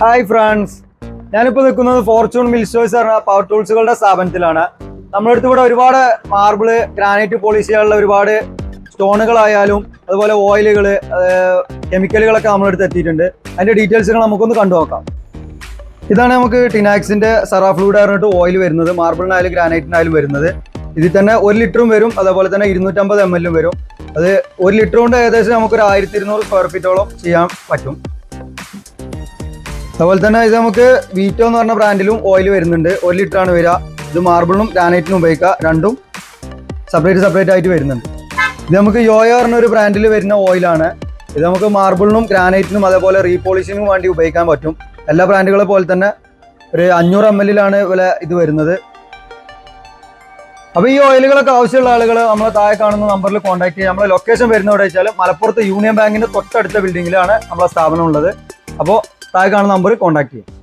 Hi friends ഞാനിപ്പോൾ നിൽക്കുന്നത് Fortune മിൽസ്റ്റോഴ്സ് പറഞ്ഞ പവർ ടൂൾസുകളുടെ സ്ഥാപനത്തിലാണ്. നമ്മുടെ അടുത്ത് ഇവിടെ ഒരുപാട് മാർബിൾ ഗ്രാനൈറ്റ് പോളിഷ് ഒരുപാട് സ്റ്റോണുകളായാലും അതുപോലെ ഓയിലുകൾ കെമിക്കലുകളൊക്കെ നമ്മുടെ അടുത്ത് എത്തിയിട്ടുണ്ട്. അതിന്റെ ഡീറ്റെയിൽസുകൾ നമുക്കൊന്ന് കണ്ടു നോക്കാം. ഇതാണ് നമുക്ക് ടിനാക്സിന്റെ സറാഫ്ലൂഡ് പറഞ്ഞിട്ട് ഓയിൽ വരുന്നത് മാർബിളിനായാലും ഗ്രാനൈറ്റിനായാലും വരുന്നത്. ഇതിൽ തന്നെ ഒരു ലിറ്ററും വരും അതേപോലെ തന്നെ ഇരുന്നൂറ്റമ്പത് എം എല്ലും വരും. അത് ഒരു ലിറ്റർ കൊണ്ട് ഏകദേശം നമുക്കൊരു ആയിരത്തി ഇരുന്നൂറ് സ്ക്വയർ ഫീറ്റോളം ചെയ്യാൻ പറ്റും. അതുപോലെ തന്നെ ഇത് നമുക്ക് വീറ്റോ എന്ന് പറഞ്ഞ ബ്രാൻഡിലും ഓയിൽ വരുന്നുണ്ട്. ഒരു ലിറ്റർ ആണ് വരിക. ഇത് മാർബിളിനും ഗ്രാനൈറ്റിനും ഉപയോഗിക്കുക. രണ്ടും സെപ്പറേറ്റ് സെപ്പറേറ്റ് ആയിട്ട് വരുന്നുണ്ട്. ഇത് നമുക്ക് യോയോ പറഞ്ഞ ഒരു ബ്രാൻഡിൽ വരുന്ന ഓയിലാണ് ഇത് നമുക്ക് മാർബിളിനും ഗ്രാനൈറ്റിനും അതേപോലെ റീപോളിഷിനും വേണ്ടി ഉപയോഗിക്കാൻ പറ്റും. എല്ലാ ബ്രാൻഡുകളെ പോലെ തന്നെ ഒരു അഞ്ഞൂറ് എം എല്ലിലാണ് വില ഇത് വരുന്നത്. അപ്പോൾ ഈ ഓയിലുകളൊക്കെ ആവശ്യമുള്ള ആളുകൾ നമ്മളെ താഴെ കാണുന്ന നമ്പറിൽ കോൺടാക്ട് ചെയ്യുക നമ്മളെ ലൊക്കേഷൻ വരുന്നതോടെ വെച്ചാൽ മലപ്പുറത്ത് യൂണിയൻ ബാങ്കിന്റെ തൊട്ടടുത്ത ബിൽഡിങ്ങിലാണ് നമ്മളെ സ്ഥാപനം ഉള്ളത്. അപ്പോൾ താഴെ കാണുന്ന നമ്പറിൽ കോൺടാക്ട് ചെയ്യും.